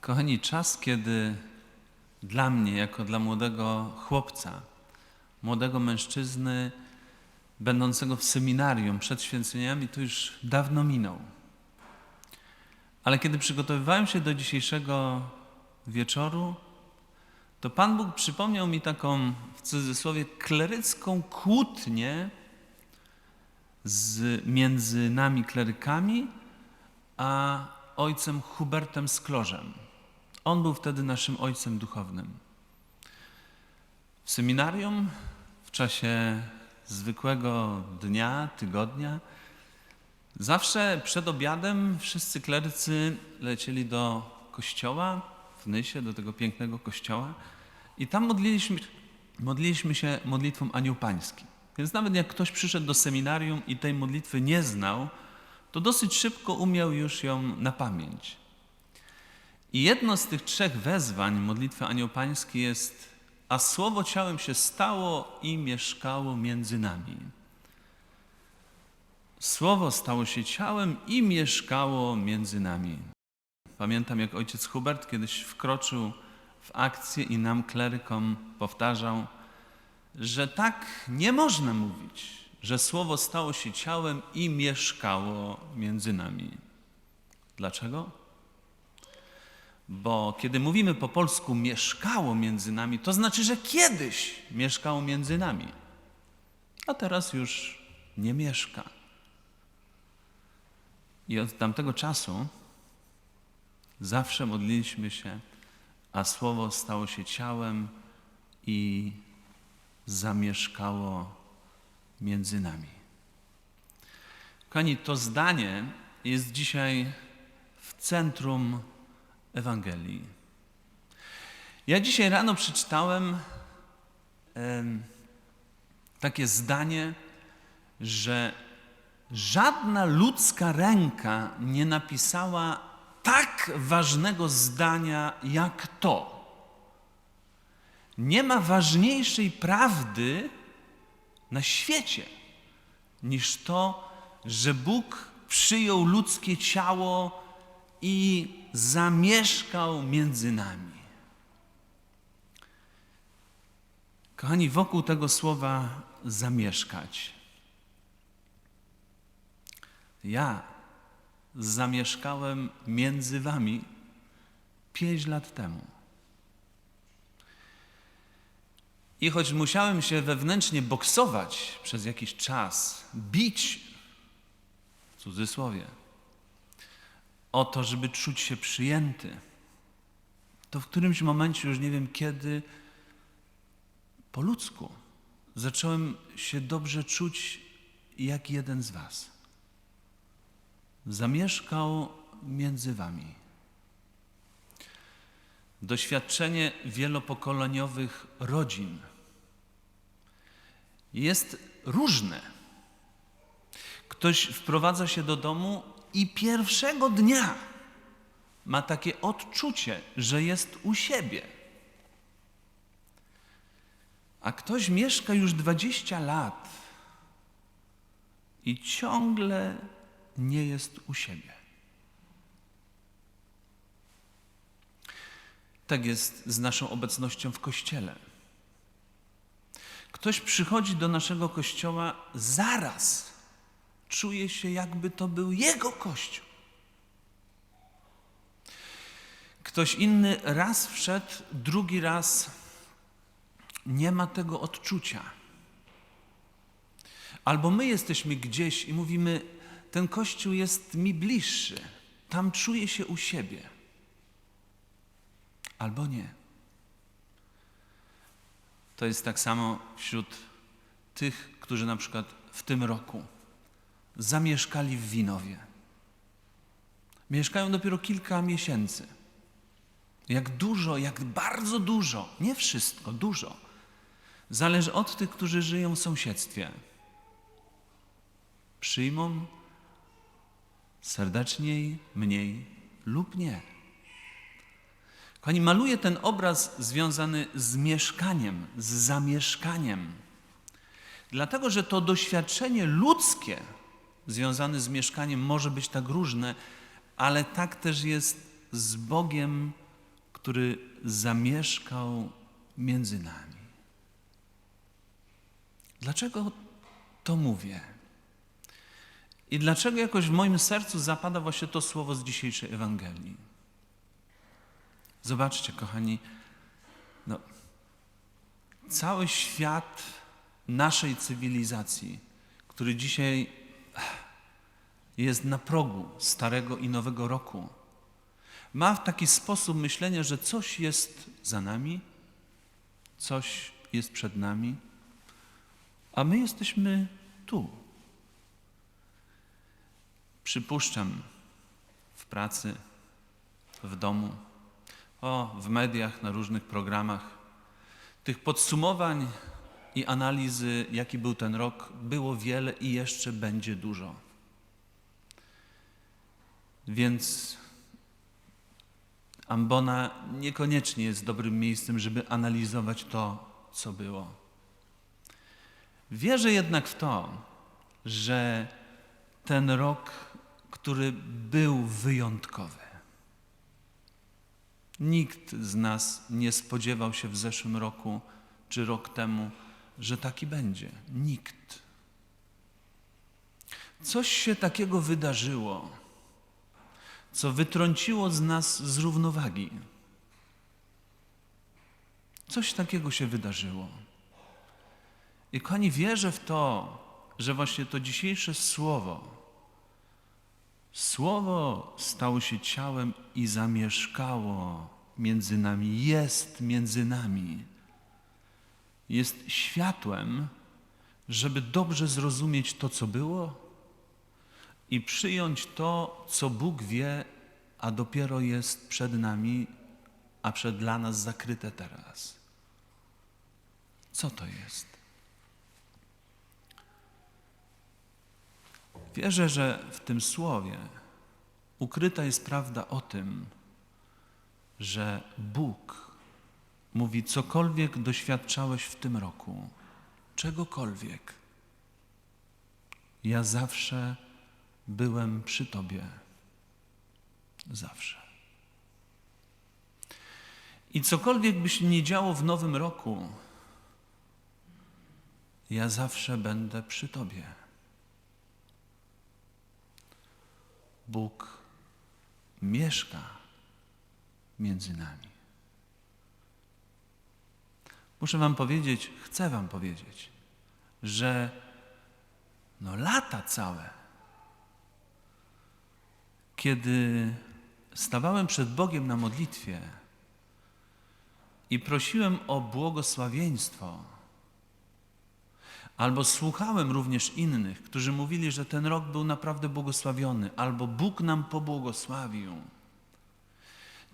Kochani, czas, kiedy dla mnie, jako dla młodego chłopca, młodego mężczyzny, będącego w seminarium przed święceniami, to już dawno minął. Ale kiedy przygotowywałem się do dzisiejszego wieczoru, to Pan Bóg przypomniał mi taką, w cudzysłowie, klerycką kłótnię z, między nami klerykami, a ojcem Hubertem Sklorzem. On był wtedy naszym ojcem duchownym. W seminarium w czasie zwykłego dnia, tygodnia, zawsze przed obiadem wszyscy klerycy lecieli do kościoła w Nysie, do tego pięknego kościoła i tam modliliśmy, modliliśmy się modlitwą Anioł Pański. Więc nawet jak ktoś przyszedł do seminarium i tej modlitwy nie znał, to dosyć szybko umiał już ją na pamięć. I jedno z tych trzech wezwań modlitwy Anioł Pańskiej jest a słowo ciałem się stało i mieszkało między nami. Słowo stało się ciałem i mieszkało między nami. Pamiętam, jak ojciec Hubert kiedyś wkroczył w akcję i nam, klerykom, powtarzał, że tak nie można mówić, że słowo stało się ciałem i mieszkało między nami. Dlaczego? Bo kiedy mówimy po polsku mieszkało między nami, to znaczy, że kiedyś mieszkało między nami, a teraz już nie mieszka. I od tamtego czasu zawsze modliliśmy się, a słowo stało się ciałem i zamieszkało między nami. Kochani, to zdanie jest dzisiaj w centrum Ewangelii. Ja dzisiaj rano przeczytałem em, takie zdanie, że żadna ludzka ręka nie napisała tak ważnego zdania jak to. Nie ma ważniejszej prawdy na świecie niż to, że Bóg przyjął ludzkie ciało i zamieszkał między nami. Kochani, wokół tego słowa zamieszkać. Ja zamieszkałem między wami pięć lat temu. I choć musiałem się wewnętrznie boksować przez jakiś czas, bić, w cudzysłowie, o to, żeby czuć się przyjęty, to w którymś momencie, już nie wiem kiedy, po ludzku zacząłem się dobrze czuć jak jeden z Was. Zamieszkał między Wami. Doświadczenie wielopokoleniowych rodzin jest różne. Ktoś wprowadza się do domu i pierwszego dnia ma takie odczucie, że jest u siebie. A ktoś mieszka już 20 lat i ciągle nie jest u siebie. Tak jest z naszą obecnością w kościele. Ktoś przychodzi do naszego kościoła zaraz czuje się, jakby to był jego kościół. Ktoś inny raz wszedł, drugi raz nie ma tego odczucia. Albo my jesteśmy gdzieś i mówimy, ten kościół jest mi bliższy, tam czuję się u siebie. Albo nie. To jest tak samo wśród tych, którzy na przykład w tym roku zamieszkali w Winowie. Mieszkają dopiero kilka miesięcy. Jak dużo, jak bardzo dużo, nie wszystko, dużo, zależy od tych, którzy żyją w sąsiedztwie. Przyjmą serdeczniej, mniej lub nie. Kochani, maluje ten obraz związany z mieszkaniem, z zamieszkaniem. Dlatego, że to doświadczenie ludzkie związane z mieszkaniem może być tak różne, ale tak też jest z Bogiem który zamieszkał między nami. Dlaczego to mówię? I dlaczego jakoś w moim sercu zapada właśnie to słowo z dzisiejszej Ewangelii? Zobaczcie, kochani, no, cały świat naszej cywilizacji, który dzisiaj jest na progu starego i nowego roku, ma w taki sposób myślenia, że coś jest za nami, coś jest przed nami, a my jesteśmy tu. Przypuszczam w pracy, w domu, o, w mediach, na różnych programach. Tych podsumowań i analizy, jaki był ten rok, było wiele i jeszcze będzie dużo. Więc ambona niekoniecznie jest dobrym miejscem, żeby analizować to, co było. Wierzę jednak w to, że ten rok, który był wyjątkowy, nikt z nas nie spodziewał się w zeszłym roku czy rok temu, że taki będzie. Nikt. Coś się takiego wydarzyło, co wytrąciło z nas z równowagi. Coś takiego się wydarzyło. I kochani, wierzę w to, że właśnie to dzisiejsze słowo, słowo stało się ciałem i zamieszkało między nami, jest między nami. Jest światłem, żeby dobrze zrozumieć to, co było i przyjąć to, co Bóg wie, a dopiero jest przed nami, a przed dla nas zakryte teraz. Co to jest? Wierzę, że w tym słowie ukryta jest prawda o tym, że Bóg mówi, cokolwiek doświadczałeś w tym roku, czegokolwiek, ja zawsze byłem przy Tobie. Zawsze. I cokolwiek by się nie działo w nowym roku, ja zawsze będę przy Tobie. Bóg mieszka między nami. Muszę Wam powiedzieć, chcę Wam powiedzieć, że no lata całe, kiedy stawałem przed Bogiem na modlitwie i prosiłem o błogosławieństwo, Albo słuchałem również innych, którzy mówili, że ten rok był naprawdę błogosławiony, albo Bóg nam pobłogosławił.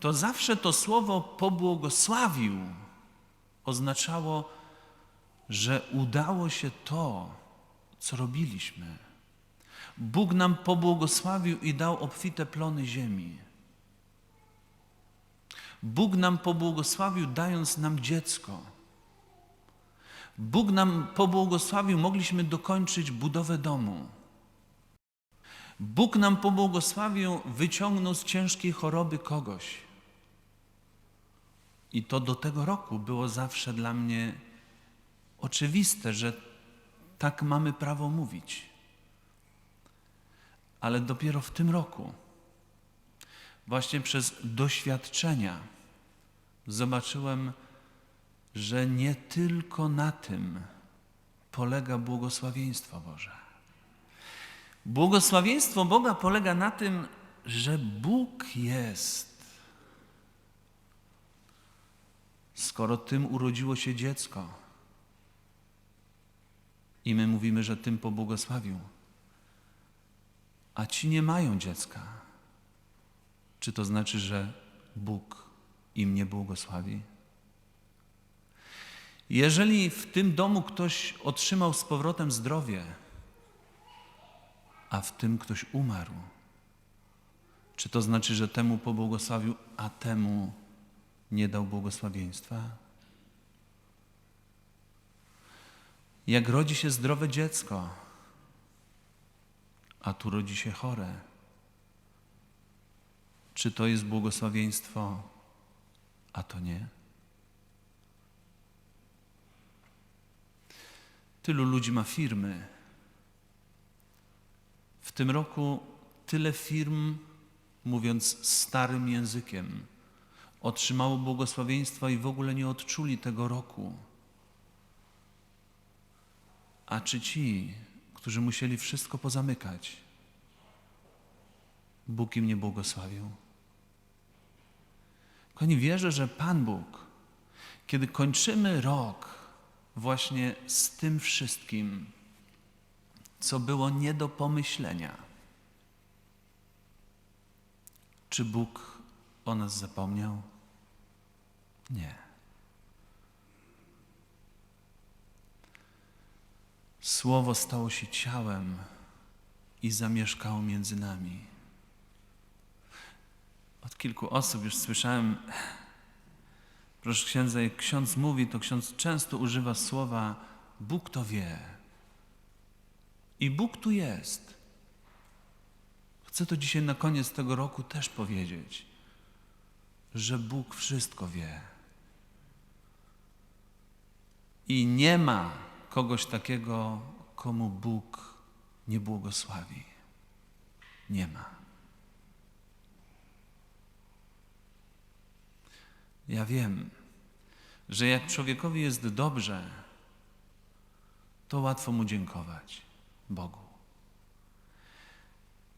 To zawsze to słowo pobłogosławił oznaczało, że udało się to, co robiliśmy. Bóg nam pobłogosławił i dał obfite plony ziemi. Bóg nam pobłogosławił, dając nam dziecko. Bóg nam pobłogosławił, mogliśmy dokończyć budowę domu. Bóg nam pobłogosławił, wyciągnął z ciężkiej choroby kogoś. I to do tego roku było zawsze dla mnie oczywiste, że tak mamy prawo mówić. Ale dopiero w tym roku, właśnie przez doświadczenia, zobaczyłem, że nie tylko na tym polega błogosławieństwo Boże. Błogosławieństwo Boga polega na tym, że Bóg jest. Skoro tym urodziło się dziecko i my mówimy, że tym pobłogosławił, a ci nie mają dziecka, czy to znaczy, że Bóg im nie błogosławi? Jeżeli w tym domu ktoś otrzymał z powrotem zdrowie, a w tym ktoś umarł, czy to znaczy, że temu pobłogosławił, a temu nie dał błogosławieństwa? Jak rodzi się zdrowe dziecko, a tu rodzi się chore, czy to jest błogosławieństwo, a to nie? Tylu ludzi ma firmy. W tym roku tyle firm, mówiąc starym językiem, otrzymało błogosławieństwa i w ogóle nie odczuli tego roku. A czy ci, którzy musieli wszystko pozamykać, Bóg im nie błogosławił? Kochani, wierzę, że Pan Bóg, kiedy kończymy rok właśnie z tym wszystkim, co było nie do pomyślenia, czy Bóg o nas zapomniał? Nie. Słowo stało się ciałem i zamieszkało między nami. Od kilku osób już słyszałem, proszę księdza, jak ksiądz mówi, to ksiądz często używa słowa Bóg to wie. I Bóg tu jest. Chcę to dzisiaj na koniec tego roku też powiedzieć, że Bóg wszystko wie. I nie ma kogoś takiego, komu Bóg nie błogosławi. Nie ma. Ja wiem, że jak człowiekowi jest dobrze, to łatwo mu dziękować Bogu.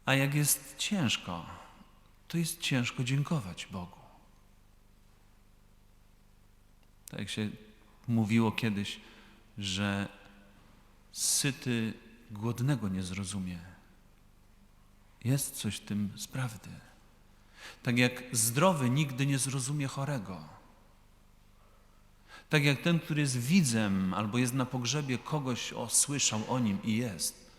A jak jest ciężko, to jest ciężko dziękować Bogu. Tak jak się mówiło kiedyś, że syty głodnego nie zrozumie. Jest coś w tym z prawdy. Tak jak zdrowy nigdy nie zrozumie chorego. Tak jak ten, który jest widzem albo jest na pogrzebie kogoś, o, słyszał o nim i jest.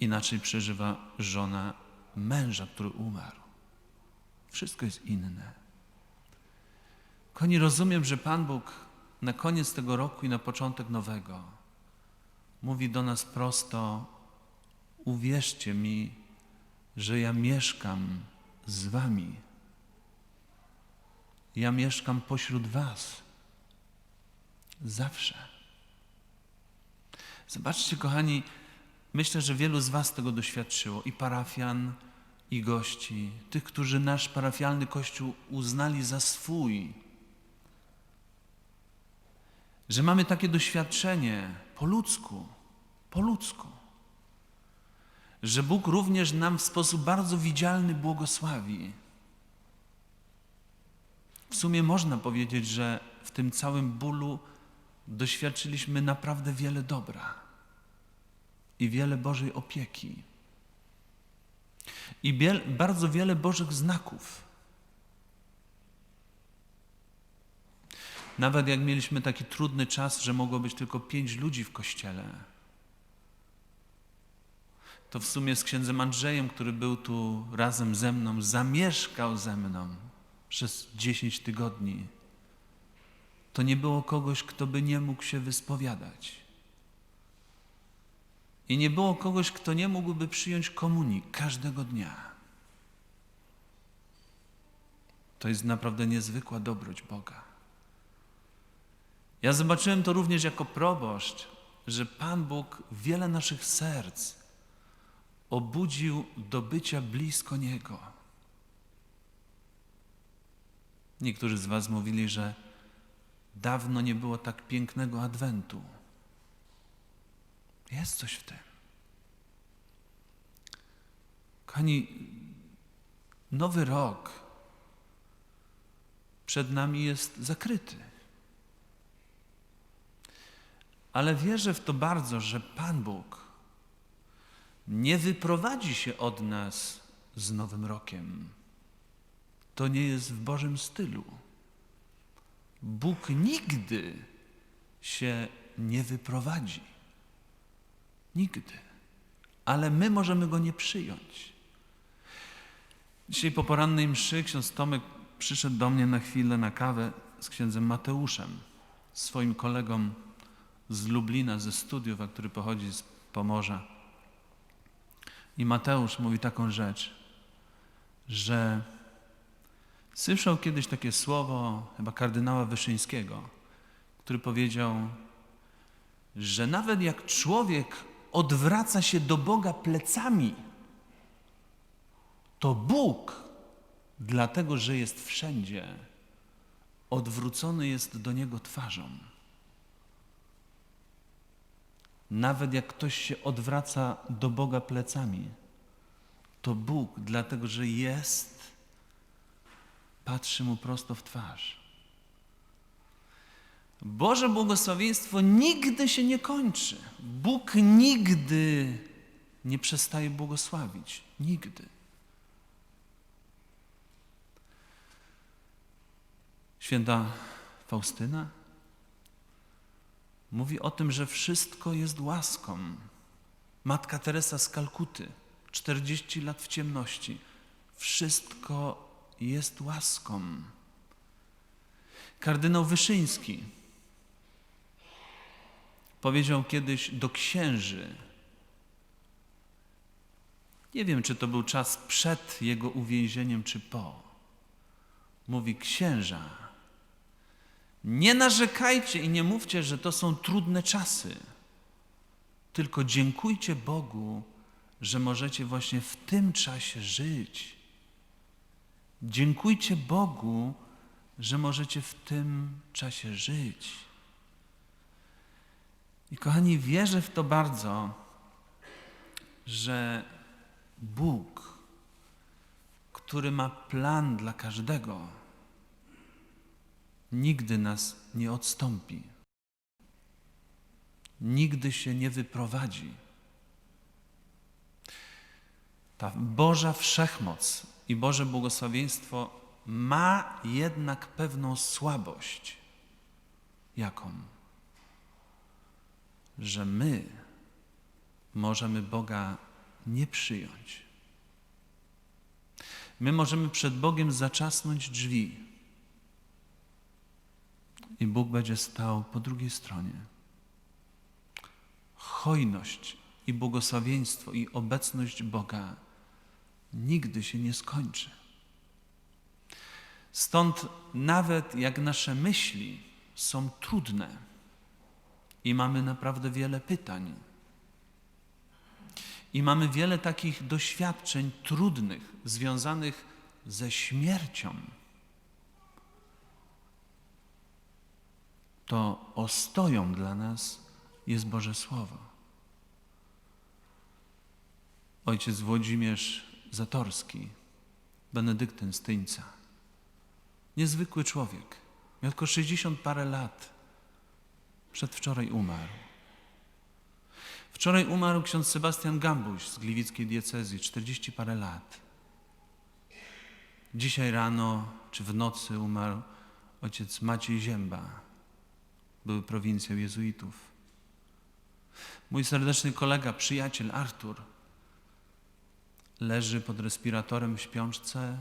Inaczej przeżywa żona męża, który umarł. Wszystko jest inne. Koni rozumiem, że Pan Bóg na koniec tego roku i na początek nowego mówi do nas prosto: Uwierzcie mi, że ja mieszkam z Wami. Ja mieszkam pośród Was. Zawsze. Zobaczcie, kochani, myślę, że wielu z Was tego doświadczyło i parafian, i gości, tych, którzy nasz parafialny kościół uznali za swój. Że mamy takie doświadczenie po ludzku, po ludzku że Bóg również nam w sposób bardzo widzialny błogosławi. W sumie można powiedzieć, że w tym całym bólu doświadczyliśmy naprawdę wiele dobra i wiele Bożej opieki. I bardzo wiele Bożych znaków. Nawet jak mieliśmy taki trudny czas, że mogło być tylko pięć ludzi w kościele, to w sumie z księdzem Andrzejem, który był tu razem ze mną, zamieszkał ze mną przez dziesięć tygodni. To nie było kogoś, kto by nie mógł się wyspowiadać. I nie było kogoś, kto nie mógłby przyjąć komunii każdego dnia. To jest naprawdę niezwykła dobroć Boga. Ja zobaczyłem to również jako proboszcz, że Pan Bóg wiele naszych serc obudził do bycia blisko Niego. Niektórzy z Was mówili, że dawno nie było tak pięknego adwentu. Jest coś w tym. Kochani, nowy rok przed nami jest zakryty. Ale wierzę w to bardzo, że Pan Bóg nie wyprowadzi się od nas z Nowym Rokiem. To nie jest w Bożym stylu. Bóg nigdy się nie wyprowadzi. Nigdy. Ale my możemy go nie przyjąć. Dzisiaj po porannej mszy ksiądz Tomek przyszedł do mnie na chwilę na kawę z księdzem Mateuszem, swoim kolegą z Lublina, ze studiów, a który pochodzi z Pomorza. I Mateusz mówi taką rzecz, że Słyszał kiedyś takie słowo chyba kardynała Wyszyńskiego, który powiedział, że nawet jak człowiek odwraca się do Boga plecami, to Bóg, dlatego że jest wszędzie, odwrócony jest do Niego twarzą. Nawet jak ktoś się odwraca do Boga plecami, to Bóg, dlatego że jest, patrzy mu prosto w twarz. Boże błogosławieństwo nigdy się nie kończy. Bóg nigdy nie przestaje błogosławić. Nigdy. Święta Faustyna mówi o tym, że wszystko jest łaską. Matka Teresa z Kalkuty, 40 lat w ciemności. Wszystko jest łaską. Kardynał Wyszyński powiedział kiedyś do księży, nie wiem, czy to był czas przed jego uwięzieniem, czy po. Mówi księża, nie narzekajcie i nie mówcie, że to są trudne czasy. Tylko dziękujcie Bogu, że możecie właśnie w tym czasie żyć. Dziękujcie Bogu, że możecie w tym czasie żyć. I kochani, wierzę w to bardzo, że Bóg, który ma plan dla każdego, nigdy nas nie odstąpi. Nigdy się nie wyprowadzi. Ta Boża wszechmoc i Boże błogosławieństwo ma jednak pewną słabość. Jaką? Że my możemy Boga nie przyjąć. My możemy przed Bogiem zaczasnąć drzwi i Bóg będzie stał po drugiej stronie. Hojność i błogosławieństwo i obecność Boga nigdy się nie skończy. Stąd nawet jak nasze myśli są trudne i mamy naprawdę wiele pytań, i mamy wiele takich doświadczeń trudnych, związanych ze śmiercią, to ostoją dla nas jest Boże Słowo. Ojciec Włodzimierz Zatorski, benedyktyn z Tyńca, niezwykły człowiek, miał tylko 60 parę lat, przedwczoraj umarł. Wczoraj umarł ksiądz Sebastian Gambuś z gliwickiej diecezji, 40 parę lat. Dzisiaj rano czy w nocy umarł ojciec Maciej Zięba, były prowincją jezuitów. Mój serdeczny kolega, przyjaciel Artur, leży pod respiratorem w śpiączce.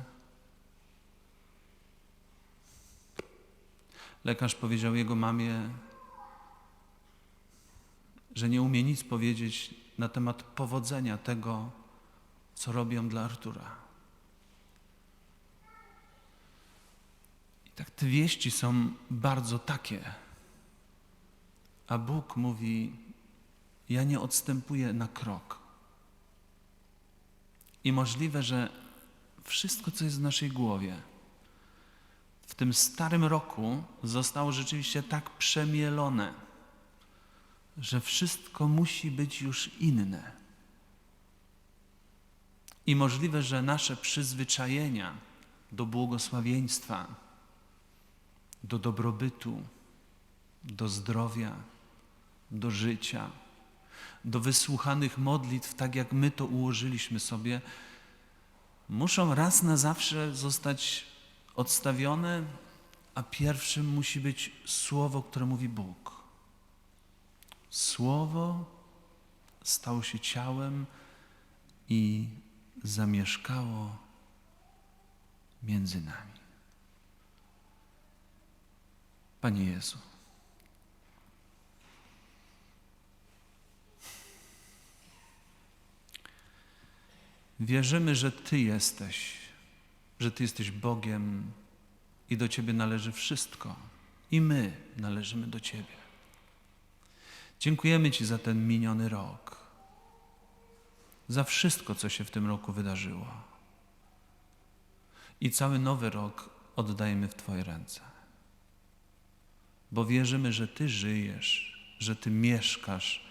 Lekarz powiedział jego mamie, że nie umie nic powiedzieć na temat powodzenia tego, co robią dla Artura. I tak te wieści są bardzo takie. A Bóg mówi: Ja nie odstępuję na krok. I możliwe, że wszystko, co jest w naszej głowie, w tym starym roku zostało rzeczywiście tak przemielone, że wszystko musi być już inne. I możliwe, że nasze przyzwyczajenia do błogosławieństwa, do dobrobytu, do zdrowia, do życia, do wysłuchanych modlitw, tak jak my to ułożyliśmy sobie, muszą raz na zawsze zostać odstawione, a pierwszym musi być słowo, które mówi Bóg. Słowo stało się ciałem i zamieszkało między nami. Panie Jezu, wierzymy, że Ty jesteś, że Ty jesteś Bogiem i do Ciebie należy wszystko. I my należymy do Ciebie. Dziękujemy Ci za ten miniony rok, za wszystko, co się w tym roku wydarzyło. I cały nowy rok oddajemy w Twoje ręce, bo wierzymy, że Ty żyjesz, że Ty mieszkasz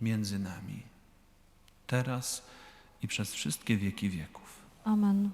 między nami, teraz i przez wszystkie wieki wieków. Amen.